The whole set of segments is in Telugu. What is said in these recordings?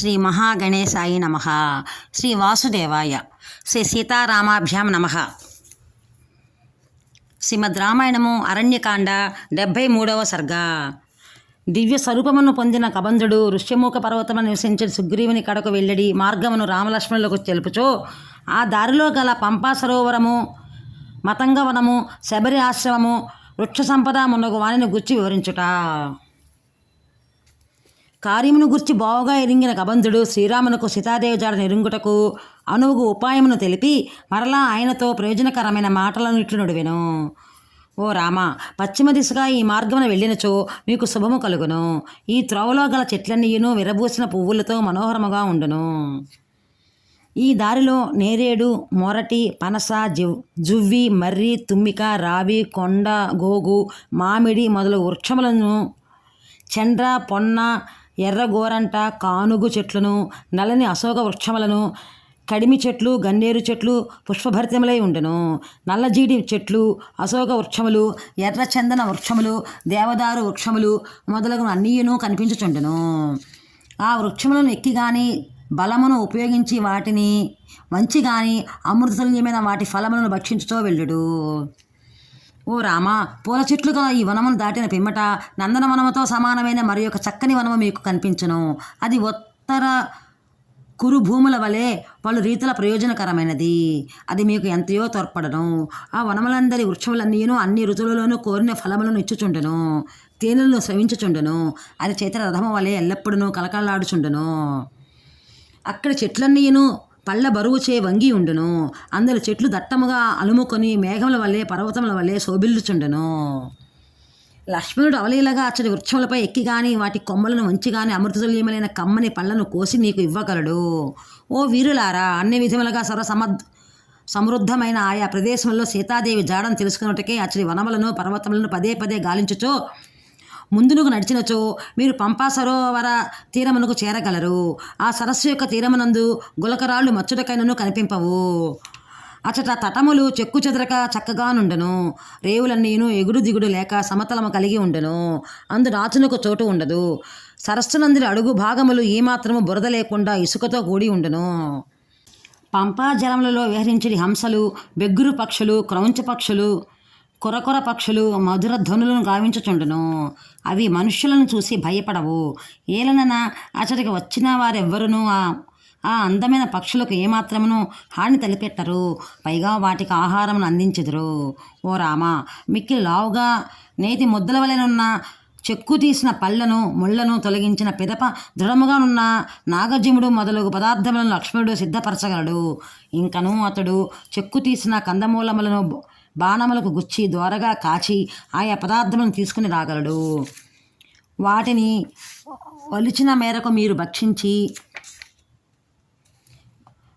శ్రీ మహాగణేశాయి నమ. శ్రీ వాసుదేవాయ. శ్రీ సీతారామాభ్యాం నమ. శ్రీమద్ రామాయణము అరణ్యకాండ డెబ్భై మూడవ సర్గ. దివ్య స్వరూపమును పొందిన కబంధుడు ఋష్యముఖ పర్వతమును నివసించిన సుగ్రీవుని కడకు వెళ్ళడి మార్గమును రామలక్ష్మణులకు తెలుపుచో ఆ దారిలో గల పంపా సరోవరము మతంగవనము శబరి ఆశ్రమము వృక్ష సంపద మున్నగు వాణిని గుర్చి వివరించుట. కార్యమును గుర్చి బావుగా ఎరింగిన కబంధుడు శ్రీరామునకు సీతాదేవి జాడ నెరుంగుటకు అనువుగు ఉపాయమును తెలిపి మరలా ఆయనతో ప్రయోజనకరమైన మాటలను ఇట్లు ఓ రామ పశ్చిమ దిశగా ఈ మార్గమున వెళ్ళినచో మీకు శుభము కలుగును. ఈ త్రోవలో గల చెట్లన్నీయును విరబూసిన పువ్వులతో మనోహరముగా ఉండును. ఈ దారిలో నేరేడు మొరటి పనస జువ్ జువ్వి మర్రి తుమ్మిక రావి కొండ గోగు మామిడి మొదలు వృక్షములను చండ్ర పొన్న ఎర్ర గోరంట కానుగు చెట్లను నల్లని అశోక వృక్షములను కడిమి చెట్లు గన్నేరు చెట్లు పుష్పభరితములై ఉండును. నల్లజీడి చెట్లు అశోక వృక్షములు ఎర్ర చందన వృక్షములు దేవదారు వృక్షములు మొదలగు అన్నీయును కనిపించుచుండెను. ఆ వృక్షములను ఎక్కి కానీ బలమును ఉపయోగించి వాటిని వంచి కానీ అమృతతుల్యమైన వాటి ఫలములను భక్షించుతో వెళ్ళుడు. ఓ రామా పూల చెట్లు గల ఈ వనమును దాటిన పిమ్మట నందనవనముతో సమానమైన మరి ఒక చక్కని వనము మీకు కనిపించును. అది ఉత్తర కురు భూముల వలె పలు రీతుల ప్రయోజనకరమైనది. అది మీకు ఎంతయో తోడ్పడను. ఆ వనములందరి వృక్షములన్నీను అన్ని ఋతువులలోనూ కోరిన ఫలములను ఇచ్చుచుండెను. తేనెలను శ్రవించుచుండెను అది చేతుల రథము వలె ఎల్లప్పుడూ కలకలలాడుచుండును అక్కడ చెట్లన్నీను పళ్ళ బరువుచే వంగి ఉండును. అందులో చెట్లు దట్టముగా అలుముకొని మేఘముల వల్లే పర్వతముల వల్లే శోభిల్లుచుండును. లక్ష్మణుడు అవలీలగా అచ్చడి వృక్షములపై ఎక్కి గాని వాటి కొమ్మలను వంచి గాని అమృతతుల్యమైన కమ్మని పళ్ళను కోసి నీకు ఇవ్వగలడు. ఓ వీరులారా అన్ని విధములుగా సర్వసమ సమృద్ధమైన ఆయా ప్రదేశంలో సీతాదేవి జాడను తెలుసుకున్నట్టుకే అచ్చడి వనములను పర్వతములను పదే పదే గాలించుచో ముందునకు నడిచినచో మీరు పంపా సరోవర తీరమునకు చేరగలరు. ఆ సరస్సు యొక్క తీరమునందు గులకరాళ్ళు మచ్చుటకైనను కనిపింపవు. అచట తటములు చెక్కు చెదరక చక్కగానుండను రేవులన్నీను ఎగుడు దిగుడు లేక సమతలము కలిగి ఉండను. అందు రాచునకు చోటు ఉండదు. సరస్సునందిరి అడుగు భాగములు ఏమాత్రము బురద లేకుండా ఇసుకతో కూడి ఉండను. పంపా జలములలో విహరించడి హంసలు బెగ్గురు పక్షులు క్రౌంచ పక్షులు కొరకొర పక్షులు మధుర ధ్వనులను గావించుచుండును. అవి మనుష్యులను చూసి భయపడవు. ఏలనన అతడికి వచ్చిన వారెవ్వరునూ ఆ ఆ అందమైన పక్షులకు ఏమాత్రమును హాని తలపెట్టరు. పైగా వాటికి ఆహారమును అందించెదరు. ఓ రామ మిక్కిలి లావుగా నేతి ముద్దల వలెనున్న చెక్కు తీసిన పళ్ళను ముళ్ళను తొలగించిన పిదప దృఢముగానున్న నాగజముడు మొదలగు పదార్థములను లక్ష్మణుడు సిద్ధపరచగలడు. ఇంకను అతడు చెక్కు తీసిన కందమూలములను బాణములకు గుచ్చి దోరగా కాచి ఆయా పదార్థములను తీసుకుని రాగలడు. వాటిని వలిచిన మేరకు మీరు భక్షించి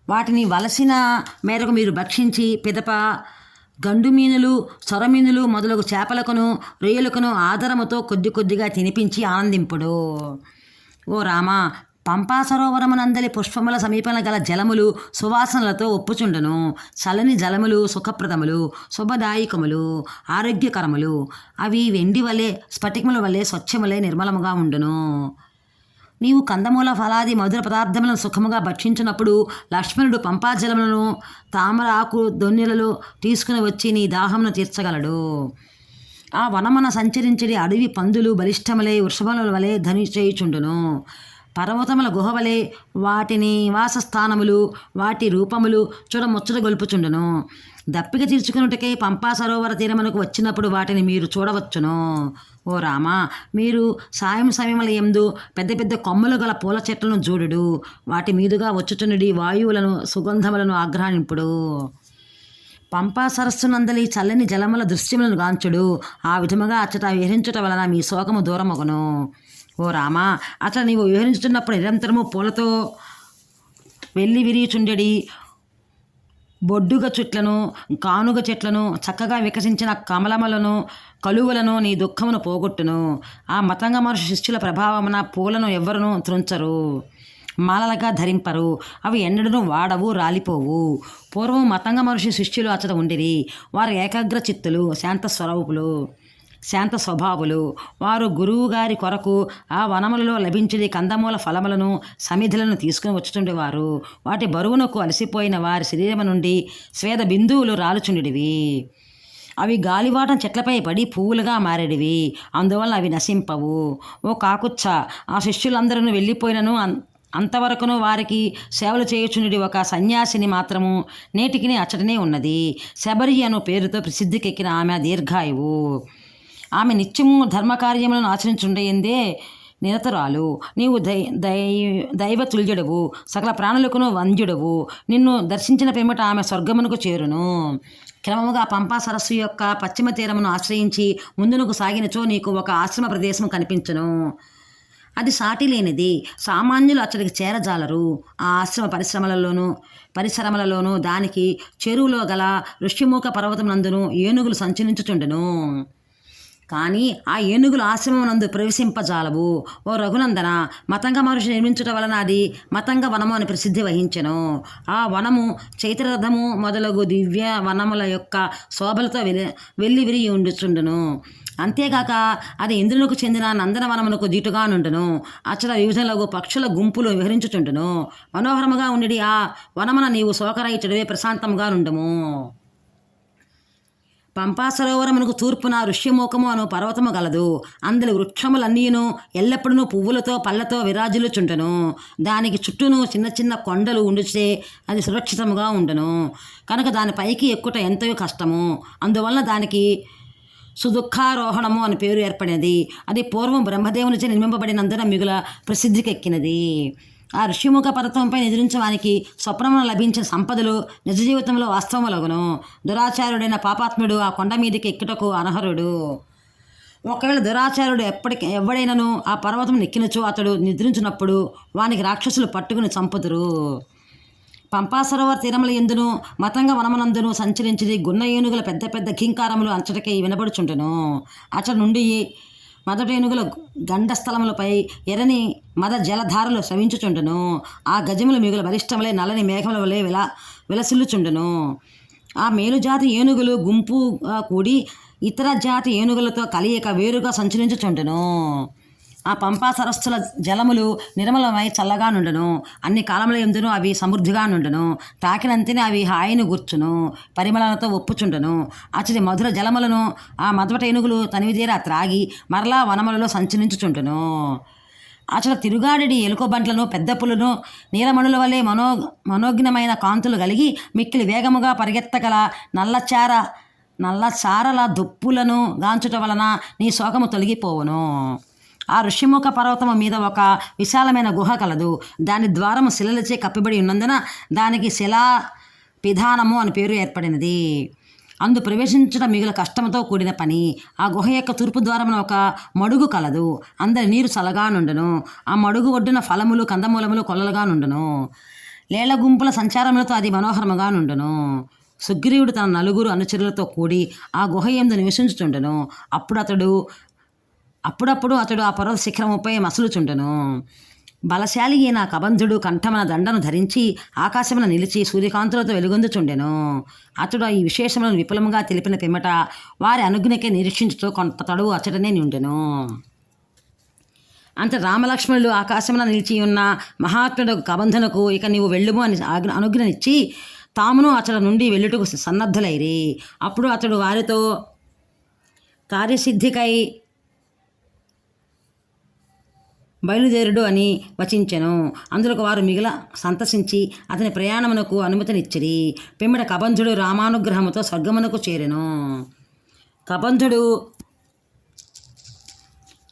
వాటిని వలసిన మేరకు మీరు భక్షించి పిదప గండు మీనులు సొరమీనులు మొదలగు చేపలకును రొయ్యలకును ఆధారముతో కొద్ది కొద్దిగా తినిపించి ఆనందింపుడు. ఓ రామా పంపా సరోవరమునందలి పుష్పముల సమీపన గల జలములు సువాసనలతో ఒప్పుచుండును. చలని జలములు సుఖప్రదములు శుభదాయకములు ఆరోగ్యకరములు. అవి వెండి వలె స్ఫటికముల వలె స్వచ్ఛములే నిర్మలముగా ఉండును. నీవు కందమూల ఫలాది మధుర పదార్థములను సుఖముగా భక్షించినప్పుడు లక్ష్మణుడు పంపాజలములను తామర ఆకు దొన్నెలలో తీసుకుని వచ్చి నీ దాహమును తీర్చగలడు. ఆ వనమున సంచరించడి అడవి పందులు బలిష్టములై వృషభముల వలె ధని చేయుచుండును. పర్వతముల గుహవలే వాటిని నివాస స్థానములు వాటి రూపములు చూడముచ్చట గొల్పుచుండును. గొలుపుచుండును దప్పిక తీర్చుకున్నట్టుకై పంపా సరోవర తీరమునకు వచ్చినప్పుడు వాటిని మీరు చూడవచ్చును. ఓ రామా మీరు సాయం సమయముల ఎందు పెద్ద పెద్ద కొమ్మలు గల పూల చెట్లను చూడుడు వాటి మీదుగా వచ్చుచున్నడి వాయువులను సుగంధములను ఆగ్రహింపుడు. పంపా సరస్సునందలి చల్లని జలముల దృశ్యములను గాంచుడు. ఆ విధముగా అచ్చట విహరించుట వలన మీ శోకము దూరమగును. ఓ రామా అట్లా నీవు విహరించుతున్నప్పుడు నిరంతరము పూలతో వెళ్ళి విరిచుండెడి బొడ్డుగ చెట్లను కానుగ చెట్లను చక్కగా వికసించిన కమలములను కలువలను నీ దుఃఖమును పోగొట్టును. ఆ మతంగ మనుషు శిష్యుల ప్రభావమున పూలను ఎవ్వరును త్రుంచరు. మాలలుగా ధరింపరు. అవి ఎన్నడూ వాడవు రాలిపోవు. పూర్వం మతంగ మనుషు శిష్యులు అచ్చట ఉండిరి. వారు ఏకాగ్ర చిత్తులు శాంత స్వరూపులు శాంత స్వభావులు. వారు గురువు గారి కొరకు ఆ వనములలో లభించే కందమూల ఫలములను సమిధులను తీసుకుని వచ్చుచుండేవారు. వాటి బరువునకు అలసిపోయిన వారి శరీరము నుండి స్వేద బిందువులు రాలుచుండివి అవి గాలివాటం చెట్లపై పడి పువ్వులుగా మారేడివి అందువల్ల అవి నశింపవు. ఓ కాకుచ్చ ఆ శిష్యులందరూ వెళ్ళిపోయినను అంతవరకును వారికి సేవలు చేయుచుండి ఒక సన్యాసిని మాత్రము నేటికి అచ్చటనే ఉన్నది. శబరి అను పేరుతో ప్రసిద్ధికెక్కిన ఆమె దీర్ఘాయువు. ఆమె నిత్యము ధర్మకార్యములను ఆచరించుండయిందే నిరతరాలు. నీవు దై దై దైవ తుల్యుడవు సకల ప్రాణులకును వంద్యుడవు. నిన్ను దర్శించిన పేమట ఆమె స్వర్గమునకు చేరును. క్రమముగా పంపా సరస్సు యొక్క పశ్చిమ తీరమును ఆశ్రయించి ముందునకు సాగినచో నీకు ఒక ఆశ్రమ ప్రదేశం కనిపించును. అది సాటి లేనిది. సామాన్యులు అతడికి చేరజాలరు. ఆ ఆశ్రమ పరిశ్రమలలోనూ పరిశ్రమలలోనూ దానికి చెరువులో గల ఋష్యముఖ పర్వతం నందును ఏనుగులు సంచరించుచుండెను. కానీ ఆ ఏనుగులు ఆశ్రమం నందు ప్రవేశింపజాలవు. ఓ రఘునందన మతంగ మహర్షి నిర్మించుట వలన అది మతంగ వనము అని ప్రసిద్ధి వహించెను. ఆ వనము చైత్రరథము మొదలగు దివ్య వనముల యొక్క శోభలతో వెలి వెళ్ళి విరిగి ఉండుచుండును. అంతేగాక అది ఇంద్రునికి చెందిన నందనవనమునకు దీటుగా నుండును. అచ్చట వివిధలగు పక్షుల గుంపులు విహరించుచుండును. మనోహరముగా ఉండి ఆ వనమున నీవు శోకరైచడవే ప్రశాంతముగా నుండము. పంపా సరోవరమునకు తూర్పున ఋష్యమూకము అను పర్వతము గలదు. అందులో వృక్షములన్నీను ఎల్లప్పుడూ పువ్వులతో పళ్ళతో విరాజులుచుంటను దానికి చుట్టూను చిన్న చిన్న కొండలు ఉండిచే అది సురక్షితముగా ఉండును. కనుక దాని పైకి ఎక్కుట ఎంతో కష్టము? అందువల్ల దానికి సుదుఃఖారోహణము అని పేరు ఏర్పడినది. అది పూర్వం బ్రహ్మదేవునిచే నిర్మింపబడినందున మిగుల ప్రసిద్ధికెక్కినది. ఆ ఋషిముఖ పర్వతంపై నిద్రించడానికి స్వప్నమున లభించిన సంపదలు నిజ జీవితంలో వాస్తవములగును. దురాచారుడైన పాపాత్ముడు ఆ కొండ మీదకి ఎక్కుటకు అనర్హుడు. ఒకవేళ దురాచారుడు ఎప్పటికి ఎవడైనను ఆ పర్వతం ఎక్కినచో అతడు నిద్రించినప్పుడు వానికి రాక్షసులు పట్టుకుని చంపుదురు. పంపాసరోవర్ తీరముల ఎందును మతంగ వనమనందును సంచరించిది గున్న ఏనుగుల పెద్ద పెద్ద కింకారములు అంచటకై వినబడుచుంటును అచ్చటి నుండి మదట ఏనుగుల గండస్థలములపై ఎర్రని మద జలధారలు స్రవించుచుండును ఆ గజములు మిగుల బలిష్టములై నల్లని మేఘముల వలె విల విలసిల్లుచుండును. ఆ మేలుజాతి ఏనుగులు గుంపుగా కూడి ఇతర జాతి ఏనుగులతో కలియక వేరుగా సంచరించుచుండును. ఆ పంపా సరస్సుల జలములు నిర్మలమై చల్లగా నుండును. అన్ని కాలముల ఎందును అవి సమృద్ధిగా నుండును. తాకినంతనే అవి హాయిని గుర్చును. పరిమళాలతో ఒప్పుచుండును. అచ్చటి మధుర జలములను ఆ మదవట ఏనుగులు తనివిదేరా త్రాగి మరలా వనములలో సంచరించుచుండును. అచల తిరుగాడి ఎలుకబంట్లను పెద్ద పులును నీలమణుల వలె మనో మనోజ్ఞమైన కాంతులు కలిగి మిక్కిలి వేగముగా పరిగెత్తగల నల్లచార నల్లచారల దుప్పులను గాంచుట వలన నీ శోకము తొలగిపోవును. ఆ ఋషిముఖ పర్వతము మీద ఒక విశాలమైన గుహ కలదు. దాని ద్వారము శిలలచే కప్పిబడి ఉన్నందున దానికి శిలా పిధానము అని పేరు ఏర్పడినది. అందు ప్రవేశించడం మిగుల కష్టంతో కూడిన పని. ఆ గుహ యొక్క తూర్పు ద్వారమున ఒక మడుగు కలదు. అందరి నీరు చల్లగా నుండును. ఆ మడుగు ఒడ్డున ఫలములు కందమూలములు కొల్లలుగా నుండును. లేళ్ళ గుంపుల సంచారములతో అది మనోహరముగా నుండును. సుగ్రీవుడు తన నలుగురు అనుచరులతో కూడి ఆ గుహ ఎందు నివసించుచుండెను. అప్పుడు అతడు అప్పుడప్పుడు అతడు ఆ పర్వత శిఖరముపై మసలుచుండెను. బలశాలి అయిన కబంధుడు కంఠమన దండను ధరించి ఆకాశమున నిలిచి సూర్యకాంతులతో వెలుగొందుచుండెను. అతడు ఈ విశేషములను విపులముగా తెలిపిన పిమ్మట వారి అనుజ్ఞకే నిరీక్షించుతూ కొంత తడువు అచటనే నిండెను. అంత రామలక్ష్మణులు ఆకాశమున నిలిచి ఉన్న మహాత్ముడు కబంధనకు ఇక నీవు వెళ్ళుము అని ఆజ్ఞ అనుజ్ఞనిచ్చి తామును అతడు నుండి వెళ్ళుటకు సన్నద్ధులైరి. అప్పుడు అతడు వారితో కార్యసిద్ధికై బయలుదేరుడు అని వచించెను. అందులో వారు మిగిల సంతసించి అతని ప్రయాణమునకు అనుమతినిచ్చిరి. పిమ్మట కబంధుడు రామానుగ్రహముతో స్వర్గమునకు చేరెను. కబంధుడు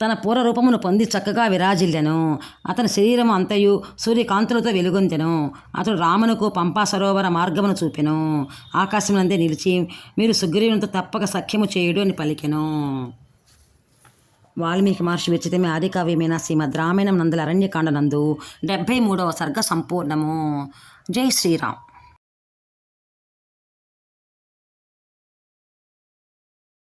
తన పూర్వరూపమును పొంది చక్కగా విరాజిల్లెను. అతని శరీరం అంతయు సూర్యకాంతులతో వెలుగొందెను. అతడు రామునకు పంపా సరోవర మార్గమును చూపెను. ఆకాశమునందే నిలిచి మీరు సుగ్రీవునితో తప్పక సఖ్యము చేయుడు అని పలికెను. వాల్మీకి మహర్షి విచితమే ఆదికావ్యమైన శ్రీమద్ రామాయణం నందుల అరణ్యకాండ నందు డెబ్భై మూడవ సర్గ సంపూర్ణము. జై శ్రీరామ్.